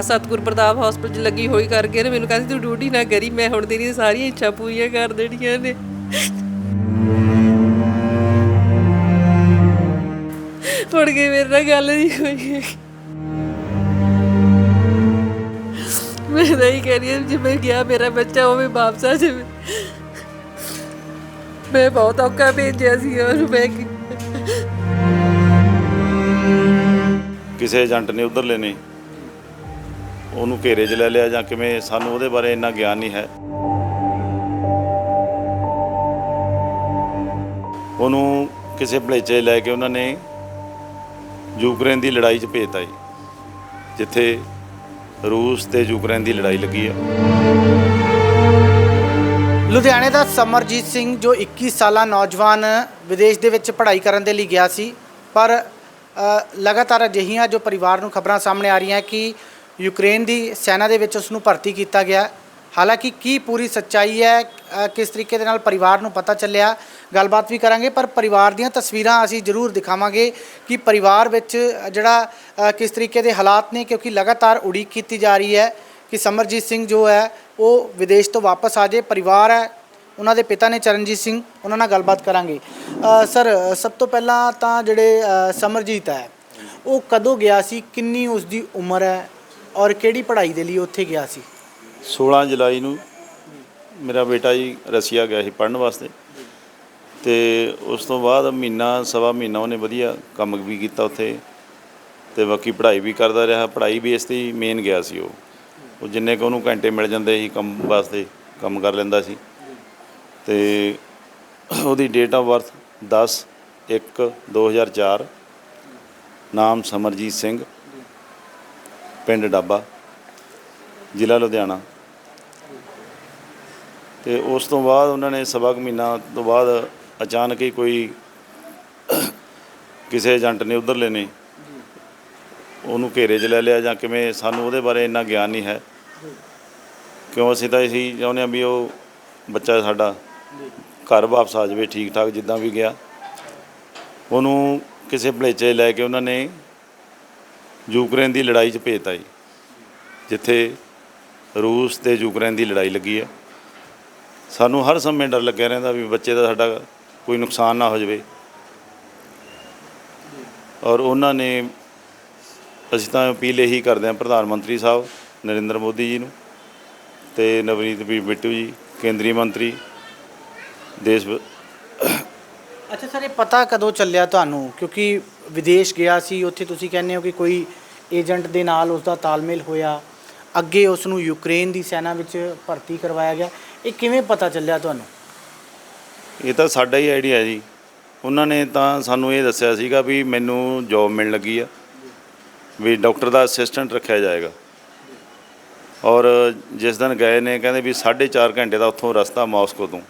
ਆ ਸਤਿਗੁਰ ਪ੍ਰਤਾਪ ਹਸਪੀਟਲ 'ਚ ਲੱਗੀ ਹੋਈ ਕਰਕੇ ਨੇ ਮੈਨੂੰ ਕਹਿੰਦੀ, ਤੂੰ ਡਿਊਟੀ ਨਾ ਕਰੀ, ਮੈਂ ਹੁਣ ਤੇਰੀਆਂ ਸਾਰੀਆਂ ਇੱਛਾ ਪੂਰੀਆਂ ਕਰ ਦੇਣੀਆਂ ਨੇ। ਮੁੜ ਕੇ ਮੇਰੇ ਨਾਲ ਗੱਲ ਨਹੀਂ ਹੋਈ ਮੈਂ ਤਾਂ ਕਹਿ ਰਹੀ ਹਾਂ ਜਿਵੇਂ ਗਿਆ ਮੇਰਾ ਬੱਚਾ ਉਹ ਵੀ ਵਾਪਸ ਆ ਜਾਵੇ। ਮੈਂ ਬਹੁਤ ਔਖਾ ਭੇਜਿਆ ਸੀ ਉਹਨੂੰ ਮੈਂ ਕਿਸੇ ਏਜੰਟ ਨੇ ਉਧਰਲੇ ਨੇ ਉਹਨੂੰ ਘੇਰੇ 'ਚ ਲੈ ਲਿਆ ਜਾਂ ਕਿਵੇਂ ਸਾਨੂੰ ਉਹਦੇ ਬਾਰੇ ਇੰਨਾ ਗਿਆਨ ਨਹੀਂ ਹੈ। ਉਹਨੂੰ ਕਿਸੇ ਭਲੇਚੇ ਲੈ ਕੇ ਉਹਨਾਂ ਨੇ ਯੂਕਰੇਨ ਦੀ ਲੜਾਈ 'ਚ ਭੇਜਤਾ ਜੀ ਜਿੱਥੇ ਰੂਸ ਤੇ ਯੂਕਰੇਨ ਦੀ ਲੜਾਈ ਲੱਗੀ ਆ। ਲੁਧਿਆਣੇ ਦਾ ਸਮਰਜੀਤ ਸਿੰਘ ਜੋ 21 ਸਾਲਾ ਨੌਜਵਾਨ ਵਿਦੇਸ਼ ਦੇ ਵਿੱਚ ਪੜ੍ਹਾਈ ਕਰਨ ਦੇ ਲਈ ਗਿਆ ਸੀ ਪਰ ਅ, ਲਗਾਤਾਰ ਅਜਿਹੀਆਂ ਜੋ ਪਰਿਵਾਰ ਨੂੰ ਖਬਰਾਂ ਸਾਹਮਣੇ ਆ ਰਹੀਆਂ ਕਿ ਯੂਕਰੇਨ ਦੀ ਸੈਨਾ ਦੇ ਵਿੱਚ ਉਸ ਨੂੰ ਭਰਤੀ ਕੀਤਾ ਗਿਆ। ਹਾਲਾਂਕਿ ਕੀ ਪੂਰੀ ਸੱਚਾਈ ਹੈ ਕਿਸ ਤਰੀਕੇ ਦੇ ਨਾਲ ਪਰਿਵਾਰ ਨੂੰ ਪਤਾ ਚੱਲਿਆ, ਗੱਲਬਾਤ ਵੀ ਕਰਾਂਗੇ, ਪਰ ਪਰਿਵਾਰ ਦੀਆਂ ਤਸਵੀਰਾਂ ਅਸੀਂ ਜ਼ਰੂਰ ਦਿਖਾਵਾਂਗੇ ਕਿ ਪਰਿਵਾਰ ਵਿੱਚ ਜਿਹੜਾ ਕਿਸ ਤਰੀਕੇ ਦੇ ਹਾਲਾਤ ਨੇ, ਕਿਉਂਕਿ ਲਗਾਤਾਰ ਉਡੀਕ ਕੀਤੀ ਜਾ ਰਹੀ ਹੈ ਕਿ ਸਮਰਜੀਤ ਸਿੰਘ ਜੋ ਹੈ, ਉਹ ਵਿਦੇਸ਼ ਤੋਂ ਵਾਪਸ ਆ ਜਾਏ। ਪਰਿਵਾਰ ਹੈ, ਉਹਨਾਂ ਦੇ ਪਿਤਾ ਨੇ ਚਰਨਜੀਤ ਸਿੰਘ, ਉਹਨਾਂ ਨਾਲ ਗੱਲਬਾਤ ਕਰਾਂਗੇ। ਸਰ, ਸਭ ਤੋਂ ਪਹਿਲਾਂ ਤਾਂ ਜਿਹੜੇ ਸਮਰਜੀਤ ਹੈ, ਉਹ ਕਦੋਂ ਗਿਆ ਸੀ, ਕਿੰਨੀ ਉਸ ਦੀ ਉਮਰ ਹੈ ਔਰ ਕਿਹੜੀ ਪੜ੍ਹਾਈ ਦੇ ਲਈ ਉੱਥੇ ਗਿਆ ਸੀ? 16 ਜੁਲਾਈ ਨੂੰ ਮੇਰਾ ਬੇਟਾ ਜੀ ਰਸ਼ੀਆ ਗਿਆ ਸੀ ਪੜ੍ਹਨ ਵਾਸਤੇ। ਤੇ ਉਸ ਤੋਂ ਬਾਅਦ ਮਹੀਨਾ, ਸਵਾ ਮਹੀਨਾ ਉਹਨੇ ਵਧੀਆ ਕੰਮ ਵੀ ਕੀਤਾ ਉੱਥੇ ਤੇ ਬਾਕੀ ਪੜ੍ਹਾਈ ਵੀ ਕਰਦਾ ਰਿਹਾ। ਪੜ੍ਹਾਈ ਬੇਸ ਤੇ ਹੀ ਮੇਨ ਗਿਆ ਸੀ ਉਹ। ਉਹ ਜਿੰਨੇ ਕੁ ਉਹਨੂੰ ਘੰਟੇ ਮਿਲ ਜਾਂਦੇ ਸੀ ਕੰਮ ਵਾਸਤੇ, ਕੰਮ ਕਰ ਲੈਂਦਾ ਸੀ। ਤੇ ਉਹਦੀ ਡੇਟ ਆਫ ਬਰਥ 10 1 2004 ਨਾਮ ਸਮਰਜੀਤ ਸਿੰਘ। ਪਿੰਡ ਡਾਬਾ, ਜ਼ਿਲ੍ਹਾ ਲੁਧਿਆਣਾ। ਤੇ ਉਸ ਤੋਂ ਬਾਅਦ ਉਹਨਾਂ ਨੇ ਸਵਾ ਕੁ ਮਹੀਨਾ ਤੋਂ ਬਾਅਦ ਅਚਾਨਕ ਹੀ ਕੋਈ ਕਿਸੇ ਏਜੰਟ ਨੇ ਉਧਰਲੇ ਨੇ, ਉਹਨੂੰ ਘੇਰੇ 'ਚ ਲੈ ਲਿਆ ਜਾਂ ਕਿਵੇਂ, ਸਾਨੂੰ ਉਹਦੇ ਬਾਰੇ ਇੰਨਾ ਗਿਆਨ ਨਹੀਂ ਹੈ। ਕਿਉਂ ਅਸੀਂ ਤਾਂ ਇਹੀ ਚਾਹੁੰਦੇ ਹਾਂ ਵੀ ਉਹ ਬੱਚਾ ਸਾਡਾ ਘਰ ਵਾਪਸ ਆ ਜਾਵੇ ਠੀਕ ਠਾਕ ਜਿੱਦਾਂ ਵੀ ਗਿਆ। ਉਹਨੂੰ ਕਿਸੇ ਭਲੇਚੇ ਲੈ ਕੇ ਉਹਨਾਂ ਨੇ ਯੂਕਰੇਨ ਦੀ ਲੜਾਈ 'ਚ ਭੇਜਤਾ ਜੀ ਜਿੱਥੇ ਰੂਸ ਤੇ ਯੂਕਰੇਨ ਦੀ ਲੜਾਈ ਲੱਗੀ ਆ। ਸਾਨੂੰ ਹਰ ਸਮੇਂ ਡਰ ਲੱਗਿਆ ਰਹਿੰਦਾ ਵੀ ਬੱਚੇ ਦਾ ਸਾਡਾ ਕੋਈ ਨੁਕਸਾਨ ਨਾ ਹੋ ਜਾਵੇ। ਔਰ ਉਹਨਾਂ ਨੇ, ਅਸੀਂ ਤਾਂ ਅਪੀਲ ਇਹੀ ਕਰਦੇ ਹਾਂ ਪ੍ਰਧਾਨ ਮੰਤਰੀ ਸਾਹਿਬ, ਨਰਿੰਦਰ ਮੋਦੀ ਜੀ ਨੂੰ ਤੇ ਨਵਨੀਤ ਵੀ ਬਿੱਟੂ ਜੀ, ਕੇਂਦਰੀ ਮੰਤਰੀ, ਦੇਸ਼ ਅੱਛਾ ਸਰ, ਇਹ ਪਤਾ ਕਦੋਂ ਚੱਲਿਆ ਤੁਹਾਨੂੰ? ਕਿਉਂਕਿ ਵਿਦੇਸ਼ ਗਿਆ ਸੀ, ਉੱਥੇ ਤੁਸੀਂ ਕਹਿੰਦੇ ਹੋ ਕਿ ਕੋਈ ਏਜੰਟ ਦੇ ਨਾਲ ਉਸ ਦਾ ਤਾਲਮੇਲ ਹੋਇਆ। ਅੱਗੇ ਉਸ ਨੂੰ ਯੂਕਰੇਨ ਦੀ ਸੈਨਾ ਵਿੱਚ ਭਰਤੀ ਕਰਵਾਇਆ ਗਿਆ। ਇਹ ਕਿਵੇਂ ਪਤਾ ਚੱਲਿਆ ਤੁਹਾਨੂੰ? ਇਹ ਤਾਂ ਸਾਡਾ ਹੀ ਆਈਡੀਆ ਜੀ। ਉਹਨਾਂ ਨੇ ਤਾਂ ਸਾਨੂੰ ਇਹ ਦੱਸਿਆ ਸੀਗਾ ਵੀ ਮੈਨੂੰ ਜੌਬ ਮਿਲਣ ਲੱਗੀ ਆ ਵੀ ਡਾਕਟਰ ਦਾ ਅਸਿਸਟੈਂਟ ਰੱਖਿਆ ਜਾਏਗਾ। ਔਰ ਜਿਸ ਦਿਨ ਗਏ ਨੇ ਕਹਿੰਦੇ ਵੀ 4.5 ਘੰਟੇ ਦਾ ਉੱਥੋਂ ਰਸਤਾ ਮਾਸਕੋ ਤੋਂ।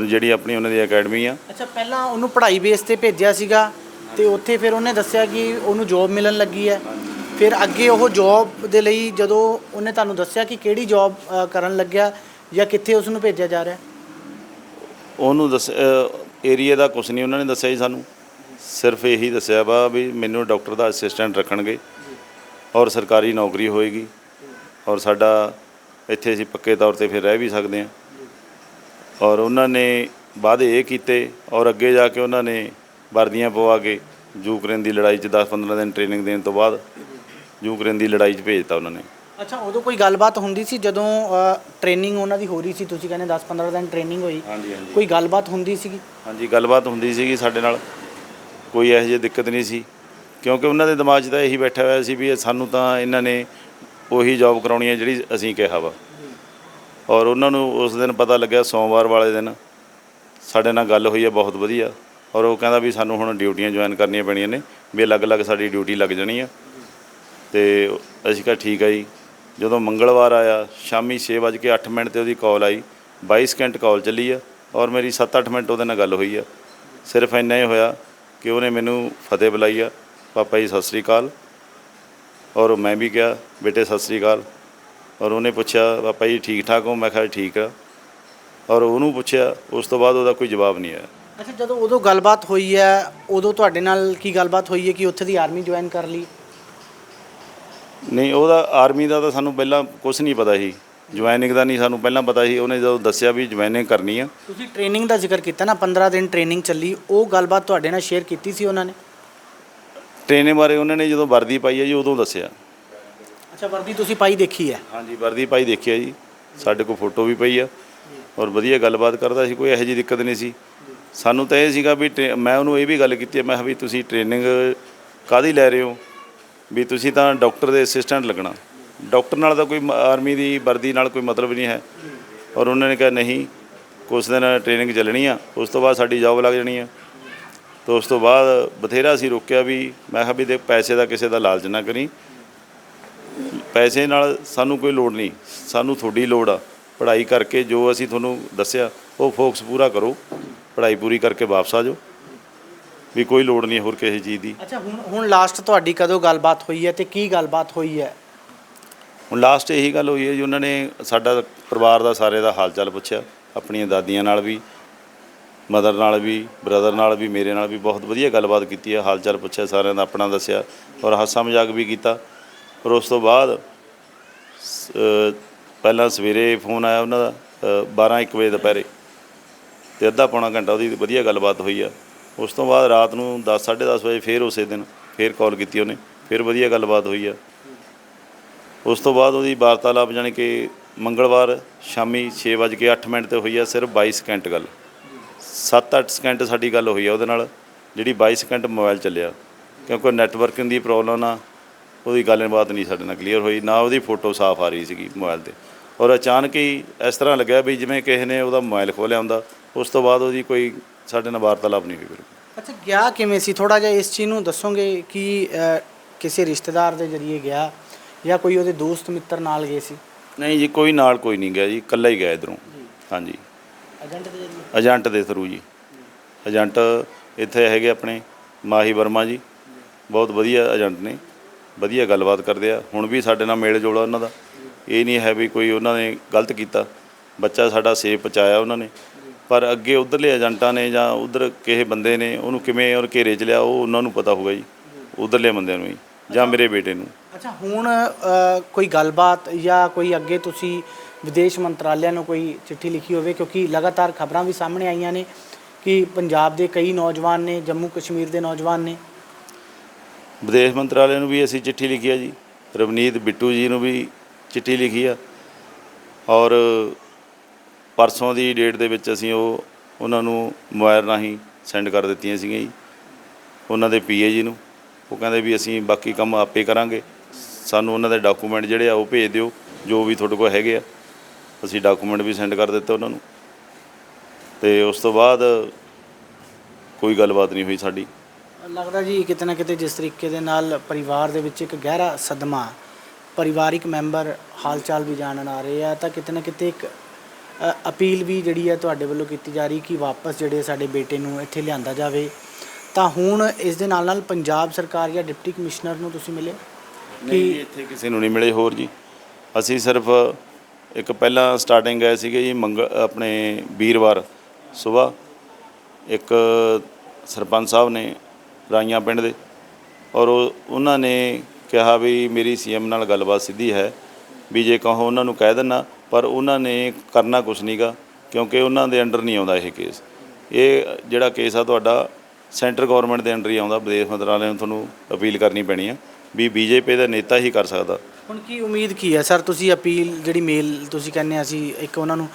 ਜਿਹੜੀ ਆਪਣੀ ਉਹਨਾਂ ਦੀ ਅਕੈਡਮੀ ਆ। ਅੱਛਾ ਪਹਿਲਾਂ ਉਹਨੂੰ ਪੜ੍ਹਾਈ ਬੇਸ ਤੇ ਭੇਜਿਆ ਸੀਗਾ। ਤੇ ਉੱਥੇ ਫਿਰ ਉਹਨੇ ਦੱਸਿਆ ਕਿ ਉਹਨੂੰ ਜੌਬ ਮਿਲਣ ਲੱਗੀ ਹੈ। ਫਿਰ ਅੱਗੇ ਉਹ ਜੌਬ ਦੇ ਲਈ ਜਦੋਂ ਉਹਨੇ ਤੁਹਾਨੂੰ ਦੱਸਿਆ ਕਿ ਕਿਹੜੀ ਜੌਬ ਕਰਨ ਲੱਗਿਆ ਜਾਂ ਕਿੱਥੇ ਉਸ ਨੂੰ ਭੇਜਿਆ ਜਾ ਰਿਹਾ? ਉਹਨੂੰ ਦੱਸ ਏਰੀਆ ਦਾ ਕੁਝ ਨਹੀਂ ਉਹਨਾਂ ਨੇ ਦੱਸਿਆ ਜੀ ਸਾਨੂੰ। ਸਿਰਫ ਇਹੀ ਦੱਸਿਆ ਵਾ ਵੀ ਮੈਨੂੰ ਡਾਕਟਰ ਦਾ ਅਸਿਸਟੈਂਟ ਰੱਖਣਗੇ ਔਰ ਸਰਕਾਰੀ ਨੌਕਰੀ ਹੋਏਗੀ ਔਰ ਸਾਡਾ ਇੱਥੇ ਅਸੀਂ ਪੱਕੇ ਤੌਰ ਤੇ ਫਿਰ ਰਹਿ ਵੀ ਸਕਦੇ ਹਾਂ। ਔਰ ਉਹਨਾਂ ਨੇ ਵਾਅਦੇ ਇਹ ਕੀਤੇ ਔਰ ਅੱਗੇ ਜਾ ਕੇ ਉਹਨਾਂ ਨੇ ਵਰਦੀਆਂ ਪਵਾ ਕੇ ਯੂਕਰੇਨ ਦੀ ਲੜਾਈ 'ਚ 10-15 ਦਿਨ ਟ੍ਰੇਨਿੰਗ ਦੇਣ ਤੋਂ ਬਾਅਦ ਯੂਕਰੇਨ ਦੀ ਲੜਾਈ 'ਚ ਭੇਜਤਾ ਉਹਨਾਂ ਨੇ। ਅੱਛਾ ਉਦੋਂ ਕੋਈ ਗੱਲਬਾਤ ਹੁੰਦੀ ਸੀ ਜਦੋਂ ਟ੍ਰੇਨਿੰਗ ਉਹਨਾਂ ਦੀ ਹੋ ਰਹੀ ਸੀ? ਤੁਸੀਂ ਕਹਿੰਦੇ 10-15 ਦਿਨ ਟ੍ਰੇਨਿੰਗ ਹੋਈ। ਹਾਂਜੀ ਹਾਂਜੀ। ਕੋਈ ਗੱਲਬਾਤ ਹੁੰਦੀ ਸੀਗੀ? ਹਾਂਜੀ ਗੱਲਬਾਤ ਹੁੰਦੀ ਸੀਗੀ ਸਾਡੇ ਨਾਲ। ਕੋਈ ਇਹੋ ਜਿਹੀ ਦਿੱਕਤ ਨਹੀਂ ਸੀ। ਕਿਉਂਕਿ ਉਹਨਾਂ ਦੇ ਦਿਮਾਗ 'ਚ ਤਾਂ ਇਹੀ ਬੈਠਾ ਹੋਇਆ ਸੀ ਵੀ ਸਾਨੂੰ ਤਾਂ ਇਹਨਾਂ ਨੇ ਉਹੀ ਜੌਬ ਕਰਾਉਣੀ ਹੈ ਜਿਹੜੀ ਅਸੀਂ ਕਿਹਾ ਵਾ। ਔਰ ਉਹਨਾਂ ਨੂੰ ਉਸ ਦਿਨ ਪਤਾ ਲੱਗਿਆ ਸੋਮਵਾਰ ਵਾਲੇ ਦਿਨ ਸਾਡੇ ਨਾਲ ਗੱਲ ਹੋਈ ਹੈ ਬਹੁਤ ਵਧੀਆ। ਔਰ ਉਹ ਕਹਿੰਦਾ ਵੀ ਸਾਨੂੰ ਹੁਣ ਡਿਊਟੀਆਂ ਜੁਆਇਨ ਕਰਨੀਆਂ ਪੈਣੀਆਂ ਨੇ, ਵੀ ਅਲੱਗ-ਅਲੱਗ ਸਾਡੀ ਡਿਊਟੀ ਲੱਗ ਜਾਣੀ ਆ। ਤੇ ਅਸੀਂ ਕਿਹਾ ਠੀਕ ਆ ਜੀ। ਜਦੋਂ ਮੰਗਲਵਾਰ ਆਇਆ, ਸ਼ਾਮੀ 6:08 ਮਿੰਟ ਤੇ ਉਹਦੀ ਕਾਲ ਆਈ 22 ਸਕਿੰਟ ਕਾਲ ਚੱਲੀ ਆ ਔਰ ਮੇਰੀ 7-8 ਮਿੰਟ ਉਹਦੇ ਨਾਲ ਗੱਲ ਹੋਈ ਆ। ਸਿਰਫ ਇੰਨਾ ਹੀ ਹੋਇਆ ਕਿ ਉਹਨੇ ਮੈਨੂੰ ਫਤਿਹ ਬੁਲਾਈ ਆ, ਪਾਪਾ ਜੀ, ਸਤਿ ਸ੍ਰੀ ਅਕਾਲ। ਔਰ ਮੈਂ ਵੀ ਕਿਹਾ, ਬੇਟੇ, ਸਤਿ ਸ੍ਰੀ ਅਕਾਲ। ਔਰ ਉਹਨੇ ਪੁੱਛਿਆ, ਪਾਪਾ ਜੀ ਠੀਕ ਠਾਕ ਹੋ? ਮੈਂ ਕਿਹਾ, ਠੀਕ ਆ। ਔਰ ਉਹਨੂੰ ਪੁੱਛਿਆ, ਉਸ ਤੋਂ ਬਾਅਦ ਉਹਦਾ ਕੋਈ ਜਵਾਬ ਨਹੀਂ ਆਇਆ। ਅੱਛਾ ਜਦੋਂ ਉਦੋਂ ਗੱਲਬਾਤ ਹੋਈ ਹੈ ਉਦੋਂ ਤੁਹਾਡੇ ਨਾਲ ਕੀ ਗੱਲਬਾਤ ਹੋਈ ਹੈ ਕਿ ਉੱਥੇ ਦੀ ਆਰਮੀ ਜੁਆਇਨ ਕਰ ਲਈ? ਨਹੀਂ ਉਹਦਾ ਆਰਮੀ ਦਾ ਤਾਂ ਸਾਨੂੰ ਪਹਿਲਾਂ ਕੁਝ ਨਹੀਂ ਪਤਾ ਸੀ। ਜੁਆਇਨਿੰਗ ਦਾ ਨਹੀਂ ਸਾਨੂੰ ਪਹਿਲਾਂ ਪਤਾ ਸੀ। ਉਹਨੇ ਜਦੋਂ ਦੱਸਿਆ ਵੀ ਜੁਆਇਨਿੰਗ ਕਰਨੀ ਆ। ਤੁਸੀਂ ਟ੍ਰੇਨਿੰਗ ਦਾ ਜ਼ਿਕਰ ਕੀਤਾ ਨਾ 15 ਦਿਨ ਟ੍ਰੇਨਿੰਗ ਚੱਲੀ। ਉਹ ਗੱਲਬਾਤ ਤੁਹਾਡੇ ਨਾਲ ਸ਼ੇਅਰ ਕੀਤੀ ਸੀ ਉਹਨਾਂ ਨੇ? ਟ੍ਰੇਨਿੰਗ ਬਾਰੇ ਉਹਨਾਂ ਨੇ ਜਦੋਂ ਵਰਦੀ ਪਾਈ ਹੈ ਜੀ ਉਦੋਂ ਦੱਸਿਆ। ਅੱਛਾ ਵਰਦੀ ਤੁਸੀਂ ਪਾਈ ਦੇਖੀ ਹੈ? ਹਾਂਜੀ ਵਰਦੀ ਪਾਈ ਦੇਖਿਆ ਜੀ। ਸਾਡੇ ਕੋਲ ਫੋਟੋ ਵੀ ਪਈ ਆ। ਔਰ ਵਧੀਆ ਗੱਲਬਾਤ ਕਰਦਾ ਸੀ ਕੋਈ ਇਹੋ ਜਿਹੀ ਦਿੱਕਤ ਨਹੀਂ ਸੀ। ਸਾਨੂੰ ਤਾਂ ਇਹ ਸੀਗਾ ਵੀ ਟ੍ਰੇ- ਮੈਂ ਉਹਨੂੰ ਇਹ ਵੀ ਗੱਲ ਕੀਤੀ ਹੈ, ਮੈਂ ਕਿਹਾ ਵੀ ਤੁਸੀਂ ਟ੍ਰੇਨਿੰਗ ਕਾਦੀ ਲੈ ਰਹੇ ਹੋ? ਵੀ ਤੁਸੀਂ ਤਾਂ ਡਾਕਟਰ ਦੇ ਅਸਿਸਟੈਂਟ ਲੱਗਣਾ। ਡਾਕਟਰ ਨਾਲ ਤਾਂ ਕੋਈ ਮ- ਆਰਮੀ ਦੀ ਵਰਦੀ ਨਾਲ ਕੋਈ ਮਤਲਬ ਨਹੀਂ ਹੈ। ਔਰ ਉਹਨਾਂ ਨੇ ਕਿਹਾ ਨਹੀਂ ਕੁਛ ਦਿਨ ਟ੍ਰੇਨਿੰਗ ਚੱਲਣੀ ਆ ਉਸ ਤੋਂ ਬਾਅਦ ਸਾਡੀ ਜੌਬ ਲੱਗ ਜਾਣੀ ਆ। ਤੇ ਉਸ ਤੋਂ ਬਾਅਦ ਬਥੇਰਾ ਅਸੀਂ ਰੋਕਿਆ ਵੀ ਮੈਂ ਕਿਹਾ ਵੀ ਦੇ ਪੈਸੇ ਦਾ ਕਿਸੇ ਦਾ ਲਾਲਚ ਨਾ ਕਰੀ। ਪੈਸੇ ਨਾਲ ਸਾਨੂੰ ਕੋਈ ਲੋੜ ਨਹੀਂ। ਸਾਨੂੰ ਤੁਹਾਡੀ ਲੋੜ ਆ। ਪੜ੍ਹਾਈ ਕਰਕੇ ਜੋ ਅਸੀਂ ਤੁਹਾਨੂੰ ਦੱਸਿਆ ਉਹ ਫੋਕਸ ਪੂਰਾ ਕਰੋ। ਪੜ੍ਹਾਈ ਪੂਰੀ ਕਰਕੇ ਵਾਪਸ ਆ ਜਾਓ। ਵੀ ਕੋਈ ਲੋੜ ਨਹੀਂ ਹੋਰ ਕਿਸੇ ਚੀਜ਼ ਦੀ। ਅੱਛਾ ਹੁਣ ਹੁਣ ਲਾਸਟ ਤੁਹਾਡੀ ਕਦੋਂ ਗੱਲਬਾਤ ਹੋਈ ਹੈ ਤੇ ਕੀ ਗੱਲਬਾਤ ਹੋਈ ਹੈ? ਹੁਣ ਲਾਸਟ ਇਹੀ ਗੱਲ ਹੋਈ ਹੈ ਜੀ ਉਹਨਾਂ ਨੇ ਸਾਡਾ ਪਰਿਵਾਰ ਦਾ ਸਾਰੇ ਦਾ ਹਾਲ ਚਾਲ ਪੁੱਛਿਆ ਆਪਣੀਆਂ ਦਾਦੀਆਂ ਨਾਲ ਵੀ ਮਦਰ ਨਾਲ ਵੀ ਬ੍ਰਦਰ ਨਾਲ ਵੀ ਮੇਰੇ ਨਾਲ ਵੀ ਬਹੁਤ ਵਧੀਆ ਗੱਲਬਾਤ ਕੀਤੀ ਹੈ ਹਾਲ ਚਾਲ ਪੁੱਛਿਆ ਸਾਰਿਆਂ ਦਾ ਆਪਣਾ ਦੱਸਿਆ ਔਰ ਹਾਸਾ ਮਜ਼ਾਕ ਵੀ ਕੀਤਾ। ਔਰ ਉਸ ਤੋਂ ਬਾਅਦ ਸ- ਅ, ਪਹਿਲਾਂ ਸਵੇਰੇ ਫੋਨ ਆਇਆ ਉਹਨਾਂ ਦਾ 12 1 ਵਜੇ ਦੁਪਹਿਰੇ। ਤੇ ਅੱਧਾ ਪੌਣਾ ਘੰਟਾ ਉਹਦੀ ਵਧੀਆ ਗੱਲਬਾਤ ਹੋਈ ਆ। ਉਸ ਤੋਂ ਬਾਅਦ ਰਾਤ ਨੂੰ 10 10:30 ਵਜੇ ਫੇਰ ਉਸੇ ਦਿਨ ਫੇਰ ਕਾਲ ਕੀਤੀ ਉਹਨੇ, ਫੇਰ ਵਧੀਆ ਗੱਲਬਾਤ ਹੋਈ ਆ। ਉਸ ਤੋਂ ਬਾਅਦ ਉਹਦੀ ਵਾਰਤਾਲਾਪ ਜਾਣੀ ਕਿ ਮੰਗਲਵਾਰ ਸ਼ਾਮੀ 6:08 ਮਿੰਟ ਤੇ ਹੋਈ ਆ ਸਿਰਫ 22 ਸਕਿੰਟ ਗੱਲ। 7-8 ਸਕਿੰਟ ਸਾਡੀ ਗੱਲ ਹੋਈ ਆ ਉਹਦੇ ਨਾਲ, ਜਿਹੜੀ 22 ਸਕਿੰਟ ਮੋਬਾਈਲ ਚੱਲਿਆ। ਕਿਉਂਕਿ ਨੈਟਵਰਕਿੰਗ ਦੀ ਪ੍ਰੋਬਲਮ ਆ, ਉਹਦੀ ਗੱਲਬਾਤ ਨਹੀਂ ਸਾਡੇ ਨਾਲ ਕਲੀਅਰ ਹੋਈ, ਨਾ ਉਹਦੀ ਫੋਟੋ ਸਾਫ਼ ਆ ਰਹੀ ਸੀਗੀ ਮੋਬਾਈਲ ਤੇ। ਔਰ ਅਚਾਨਕ ਹੀ ਇਸ ਤਰ੍ਹਾਂ ਲੱਗਿਆ ਵੀ ਜਿਵੇਂ ਕਿਸੇ ਨੇ ਉਹਦਾ ਮੋਬਾਈਲ ਖੋਲ੍ਹਿਆ ਹੁੰਦਾ ਉਸ ਤੋਂ ਬਾਅਦ ਉਹਦੀ ਕੋਈ ਸਾਡੇ ਨਾਲ ਵਾਰਤਾਲਾਪ ਨਹੀਂ ਹੋਈ ਬਿਲਕੁਲ। ਅੱਛਾ ਗਿਆ ਕਿਵੇਂ ਸੀ? ਥੋੜਾ ਜਿਹਾ ਇਸ ਚੀਜ਼ ਨੂੰ ਦੱਸੋਗੇ ਕਿ ਕਿਸੇ ਰਿਸ਼ਤੇਦਾਰ ਦੇ ਜਰੀਏ ਗਿਆ ਜਾਂ ਕੋਈ ਉਹਦੇ ਦੋਸਤ ਮਿੱਤਰ ਨਾਲ ਗਏ ਸੀ? ਨਹੀਂ ਜੀ ਕੋਈ ਨਾਲ ਕੋਈ ਨਹੀਂ ਗਿਆ ਜੀ ਇਕੱਲਾ ਹੀ ਗਿਆ ਇਧਰੋਂ। ਹਾਂਜੀ। ਏਜੰਟ ਦੇ ਜਰੀਏ? ਏਜੰਟ ਦੇ ਥਰੂ ਜੀ। ਏਜੰਟ ਇੱਥੇ ਹੈਗੇ ਆਪਣੇ ਮਾਹੀ ਵਰਮਾ ਜੀ। ਬਹੁਤ ਵਧੀਆ ਏਜੰਟ ਨੇ। ਵਧੀਆ ਗੱਲਬਾਤ ਕਰਦੇ ਆ। ਹੁਣ ਵੀ ਸਾਡੇ ਨਾਲ ਮੇਲ ਜੋਲ ਆ ਉਹਨਾਂ ਦਾ। ਇਹ ਨਹੀਂ ਹੈ ਵੀ ਕੋਈ ਉਹਨਾਂ ਨੇ ਗਲਤ ਕੀਤਾ। ਬੱਚਾ ਸਾਡਾ ਸੇਫ ਪਹੁੰਚਾਇਆ ਉਹਨਾਂ ਨੇ। ਪਰ ਅੱਗੇ ਉਧਰਲੇ ਏਜੰਟਾਂ ਨੇ ਜਾਂ ਉਧਰ ਕਿਸੇ ਬੰਦੇ ਨੇ ਉਹਨੂੰ ਕਿਵੇਂ ਔਰ ਘੇਰੇ 'ਚ ਲਿਆ ਉਹ ਉਹਨਾਂ ਨੂੰ ਪਤਾ ਹੋਊਗਾ ਜੀ ਉਧਰਲੇ ਬੰਦਿਆਂ ਨੂੰ ਹੀ ਜਾਂ ਮੇਰੇ ਬੇਟੇ ਨੂੰ। ਅੱਛਾ ਹੁਣ ਅ, ਕੋਈ ਗੱਲਬਾਤ ਜਾਂ ਕੋਈ ਅੱਗੇ ਤੁਸੀਂ ਵਿਦੇਸ਼ ਮੰਤਰਾਲਿਆਂ ਨੂੰ ਕੋਈ ਚਿੱਠੀ ਲਿਖੀ ਹੋਵੇ ਕਿਉਂਕਿ ਲਗਾਤਾਰ ਖਬਰਾਂ ਵੀ ਸਾਹਮਣੇ ਆਈਆਂ ਨੇ ਕਿ ਪੰਜਾਬ ਦੇ ਕਈ ਨੌਜਵਾਨ ਨੇ ਜੰਮੂ ਕਸ਼ਮੀਰ ਦੇ ਨੌਜਵਾਨ ਨੇ। ਵਿਦੇਸ਼ ਮੰਤਰਾਲੇ ਨੂੰ ਵੀ ਅਸੀਂ ਚਿੱਠੀ ਲਿਖੀ ਆ ਜੀ ਰਵਨੀਤ ਬਿੱਟੂ ਜੀ ਨੂੰ ਵੀ ਚਿੱਠੀ ਲਿਖੀ ਆ। ਔਰ ਪਰਸੋਂ ਦੀ ਡੇਟ ਦੇ ਵਿੱਚ ਅਸੀਂ ਉਹ, ਉਹਨਾਂ ਨੂੰ ਮੋਬਾਈਲ ਰਾਹੀਂ ਸੈਂਡ ਕਰ ਦਿੱਤੀਆਂ ਸੀਗੀਆਂ ਜੀ। ਉਹਨਾਂ ਦੇ ਪੀਏ ਜੀ ਨੂੰ। ਉਹ ਕਹਿੰਦੇ ਵੀ ਅਸੀਂ ਬਾਕੀ ਕੰਮ ਆਪੇ ਕਰਾਂਗੇ। ਸਾਨੂੰ ਉਹਨਾਂ ਦੇ ਡਾਕੂਮੈਂਟ ਜਿਹੜੇ ਆ ਉਹ ਭੇਜ ਦਿਓ, ਜੋ ਵੀ ਤੁਹਾਡੇ ਕੋਲ ਹੈਗੇ ਆ। ਅਸੀਂ ਡਾਕੂਮੈਂਟ ਵੀ ਸੈਂਡ ਕਰ ਦਿੱਤੇ ਉਹਨਾਂ ਨੂੰ। ਤੇ ਉਸ ਤੋਂ ਬਾਅਦ ਕੋਈ ਗੱਲਬਾਤ ਨਹੀਂ ਹੋਈ ਸਾਡੀ। ਲੱਗਦਾ ਜੀ ਕਿਤੇ ਨਾ ਕਿਤੇ ਜਿਸ ਤਰੀਕੇ ਦੇ ਨਾਲ ਪਰਿਵਾਰ ਦੇ ਵਿੱਚ ਇੱਕ ਗਹਿਰਾ ਸਦਮਾ, ਪਰਿਵਾਰਿਕ ਮੈਂਬਰ ਹਾਲਚਾਲ ਵੀ ਜਾਣਨ ਆ ਰਹੇ ਆ, ਤਾਂ ਕਿਤੇ ਨਾ ਕਿਤੇ ਇੱਕ ਅਪੀਲ ਵੀ ਜਿਹੜੀ ਹੈ ਤੁਹਾਡੇ ਵੱਲੋਂ ਕੀਤੀ ਜਾ ਰਹੀ ਕਿ ਵਾਪਸ ਜਿਹੜੇ ਸਾਡੇ ਬੇਟੇ ਨੂੰ ਇੱਥੇ ਲਿਆਂਦਾ ਜਾਵੇ। ਤਾਂ ਹੁਣ ਇਸ ਦੇ ਨਾਲ ਨਾਲ ਪੰਜਾਬ ਸਰਕਾਰ ਜਾਂ ਡਿਪਟੀ ਕਮਿਸ਼ਨਰ ਨੂੰ ਤੁਸੀਂ ਮਿਲੇ? ਨਹੀਂ ਜੀ, ਇੱਥੇ ਕਿਸੇ ਨੂੰ ਨਹੀਂ ਮਿਲੇ ਹੋਰ ਜੀ। ਅਸੀਂ ਸਿਰਫ ਇੱਕ ਪਹਿਲਾਂ ਸਟਾਰਟਿੰਗ ਗਏ ਸੀਗੇ ਜੀ ਮੰਗ ਆਪਣੇ ਵੀਰਵਾਰ ਸਵੇਰ ਇੱਕ ਸਰਪੰਚ ਸਾਹਿਬ ਨੇ ਰਾਈਆਂ ਪਿੰਡ ਦੇ। ਔਰ ਉਹ ਉਹਨਾਂ ਨੇ ਕਿਹਾ ਵੀ ਮੇਰੀ ਸੀਐਮ ਨਾਲ ਗੱਲਬਾਤ ਸਿੱਧੀ ਹੈ ਵੀ ਜੇ ਕਹੋ ਉਹਨਾਂ ਨੂੰ ਕਹਿ ਦੇਣਾ ਪਰ ਉਹਨਾਂ ਨੇ ਕਰਨਾ ਕੁਝ ਨਹੀਂਗਾ ਕਿਉਂਕਿ ਉਹਨਾਂ ਦੇ ਅੰਡਰ ਨਹੀਂ ਆਉਂਦਾ ਇਹ ਕੇਸ ਇਹ ਜਿਹੜਾ ਕੇਸ ਆ ਤੁਹਾਡਾ ਸੈਂਟਰ ਗਵਰਨਮੈਂਟ ਦੇ ਅੰਡਰ ਹੀ ਆਉਂਦਾ ਵਿਦੇਸ਼ ਮੰਤਰਾਲੇ ਨੂੰ ਤੁਹਾਨੂੰ ਅਪੀਲ ਕਰਨੀ ਪੈਣੀ ਆ ਵੀ ਬੀਜੇਪੀ ਦਾ ਨੇਤਾ ਹੀ ਕਰ ਸਕਦਾ। ਹੁਣ ਕੀ ਉਮੀਦ ਕੀ ਹੈ? ਸਰ ਤੁਸੀਂ ਅਪੀਲ ਜਿਹੜੀ ਮੇਲ ਤੁਸੀਂ ਕਹਿੰਦੇ ਅਸੀਂ ਇੱਕ ਉਹਨਾਂ ਨੂੰ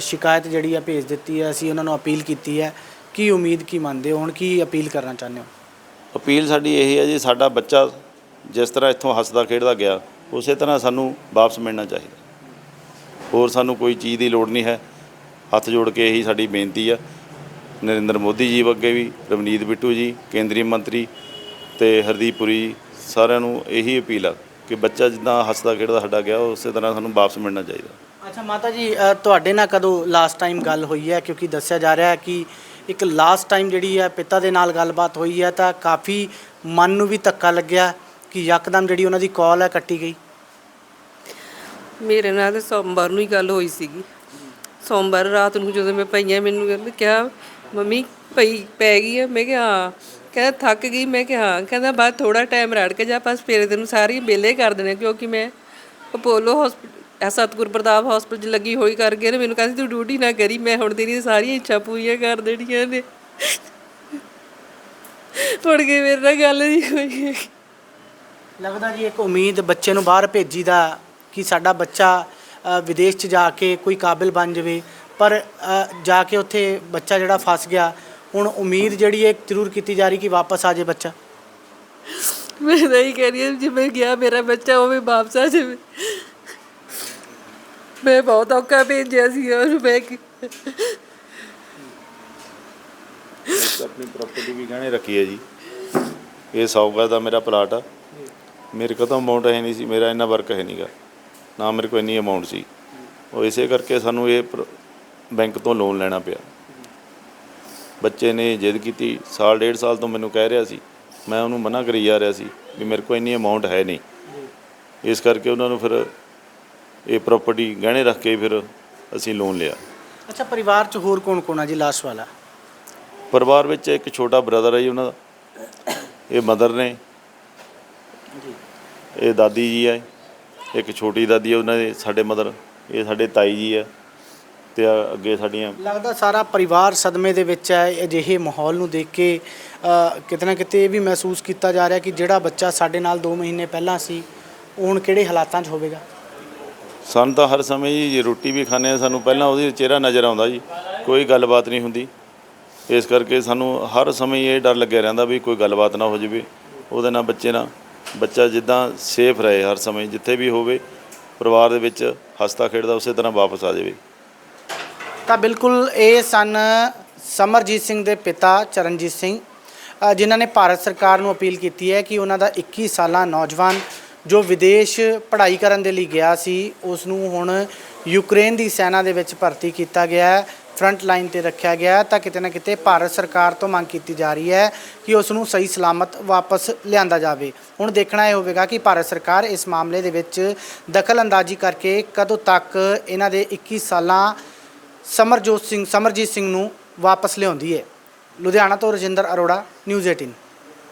ਸ਼ਿਕਾਇਤ ਜਿਹੜੀ ਆ ਭੇਜ ਦਿੱਤੀ ਹੈ ਅਸੀਂ ਉਹਨਾਂ ਨੂੰ ਅਪੀਲ ਕੀਤੀ ਹੈ। ਕੀ ਉਮੀਦ ਕੀ ਮੰਨਦੇ ਹੋ? ਹੁਣ ਕੀ ਅਪੀਲ ਕਰਨਾ ਚਾਹੁੰਦੇ ਹੋ? ਅਪੀਲ ਸਾਡੀ ਇਹ ਹੈ ਜੀ ਸਾਡਾ ਬੱਚਾ ਜਿਸ ਤਰ੍ਹਾਂ ਇੱਥੋਂ ਹੱਸਦਾ ਖੇਡਦਾ ਗਿਆ ਉਸੇ ਤਰ੍ਹਾਂ ਸਾਨੂੰ ਵਾਪਸ ਮਿਲਣਾ ਚਾਹੀਦਾ। ਹੋਰ ਸਾਨੂੰ ਕੋਈ ਚੀਜ਼ ਦੀ ਲੋੜ ਨਹੀਂ ਹੈ। ਹੱਥ ਜੋੜ ਕੇ ਇਹੀ ਸਾਡੀ ਬੇਨਤੀ ਆ। ਨਰਿੰਦਰ ਮੋਦੀ ਜੀ ਅੱਗੇ ਵੀ, ਰਵਨੀਤ ਬਿੱਟੂ ਜੀ, ਕੇਂਦਰੀ ਮੰਤਰੀ ਤੇ ਹਰਦੀਪ ਪੁਰੀ ਜੀ, ਸਾਰਿਆਂ ਨੂੰ ਇਹੀ ਅਪੀਲ ਆ ਕਿ ਬੱਚਾ ਜਿੱਦਾਂ ਹੱਸਦਾ ਖੇਡਦਾ ਸਾਡਾ ਗਿਆ ਉਸੇ ਤਰ੍ਹਾਂ ਸਾਨੂੰ ਵਾਪਸ ਮਿਲਣਾ ਚਾਹੀਦਾ। ਅੱਛਾ, ਮਾਤਾ ਜੀ ਤੁਹਾਡੇ ਨਾਲ ਕਦੋਂ ਲਾਸਟ ਟਾਈਮ ਗੱਲ ਹੋਈ ਹੈ? ਕਿਉਂਕਿ ਦੱਸਿਆ ਜਾ ਰਿਹਾ ਹੈ ਕਿ ਇੱਕ ਲਾਸਟ ਟਾਈਮ ਜਿਹੜੀ ਹੈ, ਪਿਤਾ ਦੇ ਨਾਲ ਗੱਲਬਾਤ ਹੋਈ ਹੈ, ਤਾਂ ਕਾਫੀ ਮਨ ਨੂੰ ਵੀ ਧੱਕਾ ਲੱਗਿਆ ਕਿ ਯਕਦਮ ਜਿਹੜੀ ਉਹਨਾਂ ਦੀ ਕਾਲ ਹੈ, ਕੱਟੀ ਗਈ। ਮੇਰੇ ਨਾਲ ਤਾਂ ਸੋਮਵਾਰ ਨੂੰ ਹੀ ਗੱਲ ਹੋਈ ਸੀਗੀ। ਸੋਮਵਾਰ ਰਾਤ ਨੂੰ ਜਦੋਂ ਮੈਂ ਪਈਆਂ, ਮੈਨੂੰ ਕਹਿੰਦੇ ਕਿਹਾ, ਮੰਮੀ, ਪਈ ਪੈ ਗਈ ਹੈ ਮੈਂ ਕਿਹਾ, ਹਾਂ। ਕਹਿੰਦਾ, ਥੱਕ ਗਈ? ਮੈਂ ਕਿਹਾ, ਹਾਂ। ਕਹਿੰਦਾ ਬਾਅਦ ਥੋੜਾ ਟਾਈਮ ਰੜ ਕੇ ਜਾ, ਬਸ ਫੇਰ ਤੈਨੂੰ ਸਾਰੀ ਬੇਲੇ ਕਰ ਦੇਣੇ ਕਿਉਂਕਿ ਮੈਂ ਅਪੋਲੋ ਹਸਪੀਟਲ ਸਤਿਗੁਰ ਪ੍ਰਤਾਪ ਹਸਪੀਟਲ 'ਚ ਲੱਗੀ ਹੋਈ ਕਰਕੇ ਨੇ ਮੈਨੂੰ ਕਹਿੰਦੀ, ਤੂੰ ਡਿਊਟੀ ਨਾ ਕਰੀ, ਮੈਂ ਹੁਣ ਤੇਰੀ ਸਾਰੀਆਂ ਇੱਛਾ ਪੂਰੀਆਂ ਕਰ ਦੇਣੀਆਂ ਨੇ। ਮੁੜ ਕੇ ਮੇਰੇ ਨਾਲ ਗੱਲ ਨਹੀਂ ਹੋਈ। ਲੱਗਦਾ ਜੀ ਇੱਕ ਉਮੀਦ ਬੱਚੇ ਨੂੰ ਬਾਹਰ ਭੇਜੀ ਦਾ ਕਿ ਸਾਡਾ ਬੱਚਾ ਵਿਦੇਸ਼ 'ਚ ਜਾ ਕੇ ਕੋਈ ਕਾਬਿਲ ਬਣ ਜਾਵੇ। ਪਰ ਜਾ ਕੇ ਉੱਥੇ ਬੱਚਾ ਜਿਹੜਾ ਫਸ ਗਿਆ ਹੁਣ ਉਮੀਦ ਜਿਹੜੀ ਹੈ ਜ਼ਰੂਰ ਕੀਤੀ ਜਾ ਰਹੀ ਕਿ ਵਾਪਸ ਆ ਜਾਏ ਬੱਚਾ। ਮੈਂ ਤਾਂ ਹੀ ਕਹਿ ਰਹੀ ਜਿਵੇਂ ਗਿਆ ਮੇਰਾ ਬੱਚਾ ਉਵੇਂ ਵਾਪਸ ਆ ਜਾਵੇ। ਮੈਂ ਬਹੁਤ ਔਖਾ ਭੇਜਿਆ ਸੀ ਉਹਨੂੰ ਮੈਂ ਆਪਣੀ ਪ੍ਰਾਪਰਟੀ ਵੀ ਗਹਿਣੇ ਰੱਖੀ ਹੈ ਜੀ। ਇਹ ਸੌਗਾ ਦਾ ਮੇਰਾ ਪਲਾਟ ਆ। ਮੇਰੇ ਕੋਲ ਤਾਂ ਅਮਾਉਂਟ ਹੈ ਨਹੀਂ ਸੀ ਮੇਰਾ ਇੰਨਾ ਵਰਕ ਹੈ ਨਹੀਂਗਾ ਨਾ ਮੇਰੇ ਕੋਲ ਇੰਨੀ ਅਮਾਉਂਟ ਸੀ। ਉਹ ਇਸੇ ਕਰਕੇ ਸਾਨੂੰ ਇਹ ਬੈਂਕ ਤੋਂ ਲੋਨ ਲੈਣਾ ਪਿਆ। ਬੱਚੇ ਨੇ ਜਿੱਦ ਕੀਤੀ ਸਾਲ ਡੇਢ ਸਾਲ ਤੋਂ ਮੈਨੂੰ ਕਹਿ ਰਿਹਾ ਸੀ। ਮੈਂ ਉਹਨੂੰ ਮਨਾ ਕਰੀ ਜਾ ਰਿਹਾ ਸੀ ਵੀ ਮੇਰੇ ਕੋਲ ਇੰਨੀ ਅਮਾਉਂਟ ਹੈ ਨਹੀਂ। ਇਸ ਕਰਕੇ ਉਹਨਾਂ ਨੂੰ ਫਿਰ ਇਹ ਪ੍ਰਾਪਰਟੀ ਗਹਿਣੇ ਰੱਖ ਕੇ ਫਿਰ ਅਸੀਂ ਲੋਨ ਲਿਆ। ਅੱਛਾ ਪਰਿਵਾਰ 'ਚ ਹੋਰ ਕੌਣ ਕੌਣ ਆ ਜੀ ਲਾਸ਼ ਵਾਲਾ? ਪਰਿਵਾਰ ਵਿੱਚ ਇੱਕ ਛੋਟਾ ਬ੍ਰਦਰ ਹੈ ਜੀ ਉਹਨਾਂ ਦਾ। ਇਹ ਮਦਰ ਨੇ। ਇਹ ਦਾਦੀ ਜੀ ਹੈ ਇੱਕ ਛੋਟੀ ਦਾਦੀ ਹੈ ਉਹਨਾਂ ਦੇ ਸਾਡੇ ਮਦਰ ਇਹ ਸਾਡੇ ਤਾਈ ਜੀ ਹੈ ਤੇ ਆ ਅੱਗੇ ਸਾਡੀਆਂ ਲੱਗਦਾ ਸਾਰਾ ਪਰਿਵਾਰ ਸਦਮੇ ਦੇ ਵਿੱਚ ਹੈ ਅਜਿਹੇ ਮਾਹੌਲ ਨੂੰ ਦੇਖ ਕੇ ਅ, ਕਿਤੇ ਇਹ ਵੀ ਮਹਿਸੂਸ ਕੀਤਾ ਜਾ ਰਿਹਾ ਕਿ ਜਿਹੜਾ ਬੱਚਾ ਸਾਡੇ ਨਾਲ 2 ਮਹੀਨੇ ਪਹਿਲਾਂ ਸੀ ਉਹ ਹੁਣ ਕਿਹੜੇ ਹਾਲਾਤਾਂ 'ਚ ਹੋਵੇਗਾ? ਸਾਨੂੰ ਤਾਂ ਹਰ ਸਮੇਂ ਜੀ ਜੇ ਰੋਟੀ ਵੀ ਖਾਂਦੇ ਆ ਸਾਨੂੰ ਪਹਿਲਾਂ ਉਹਦੀ ਚਿਹਰਾ ਨਜ਼ਰ ਆਉਂਦਾ ਜੀ ਕੋਈ ਗੱਲਬਾਤ ਨਹੀਂ ਹੁੰਦੀ। ਇਸ ਕਰਕੇ ਸਾਨੂੰ ਹਰ ਸਮੇਂ ਇਹ ਡਰ ਲੱਗਿਆ ਰਹਿੰਦਾ ਵੀ ਕੋਈ ਗੱਲਬਾਤ ਨਾ ਹੋ ਜਾਵੇ ਉਹਦੇ ਨਾਲ ਬੱਚੇ ਨਾਲ ਬੱਚਾ ਜਿੱਦਾਂ ਸੇਫ ਰਹੇ ਹਰ ਸਮੇਂ ਜਿੱਥੇ ਵੀ ਹੋਵੇ ਪਰਿਵਾਰ ਦੇ ਵਿੱਚ ਹੱਸਦਾ ਖੇਡਦਾ ਉਸੇ ਤਰ੍ਹਾਂ ਵਾਪਸ ਆ ਜਾਵੇ। ਤਾਂ ਬਿਲਕੁਲ ਇਹ ਸਨ ਸਮਰਜੀਤ ਸਿੰਘ ਦੇ ਪਿਤਾ ਚਰਨਜੀਤ ਸਿੰਘ ਅ, ਜਿਨ੍ਹਾਂ ਨੇ ਭਾਰਤ ਸਰਕਾਰ ਨੂੰ ਅਪੀਲ ਕੀਤੀ ਹੈ ਕਿ ਉਹਨਾਂ ਦਾ 21 ਸਾਲਾ ਨੌਜਵਾਨ ਜੋ ਵਿਦੇਸ਼ ਪੜ੍ਹਾਈ ਕਰਨ ਦੇ ਲਈ ਗਿਆ ਸੀ ਉਸ ਨੂੰ ਹੁਣ ਯੂਕਰੇਨ ਦੀ ਸੈਨਾ ਦੇ ਵਿੱਚ ਭਰਤੀ ਕੀਤਾ ਗਿਆ ਹੈ। ਫਰੰਟ ਲਾਈਨ ਤੇ ਰੱਖਿਆ ਗਿਆ ਤਾਂ ਕਿਤੇ ਨਾ ਕਿਤੇ ਭਾਰਤ ਸਰਕਾਰ ਤੋਂ ਮੰਗ ਕੀਤੀ ਜਾ ਰਹੀ ਹੈ ਕਿ ਉਸ ਨੂੰ ਸਹੀ ਸਲਾਮਤ ਵਾਪਸ ਲਿਆਂਦਾ ਜਾਵੇ। ਹੁਣ ਦੇਖਣਾ ਇਹ ਹੋਵੇਗਾ ਕਿ ਭਾਰਤ ਸਰਕਾਰ ਇਸ ਮਾਮਲੇ ਦੇ ਵਿੱਚ ਦਖਲ ਅੰਦਾਜ਼ੀ ਕਰਕੇ ਕਦੋਂ ਤੱਕ ਇਹਨਾਂ ਦੇ 21 ਸਾਲਾਂ ਸਮਰਜੋਤ ਸਿੰਘ ਸਮਰਜੀਤ ਸਿੰਘ ਨੂੰ ਵਾਪਸ ਲਿਆਉਂਦੀ ਹੈ। ਲੁਧਿਆਣਾ ਤੋਂ ਰਜਿੰਦਰ ਅਰੋੜਾ, ਨਿਊਜ਼ 18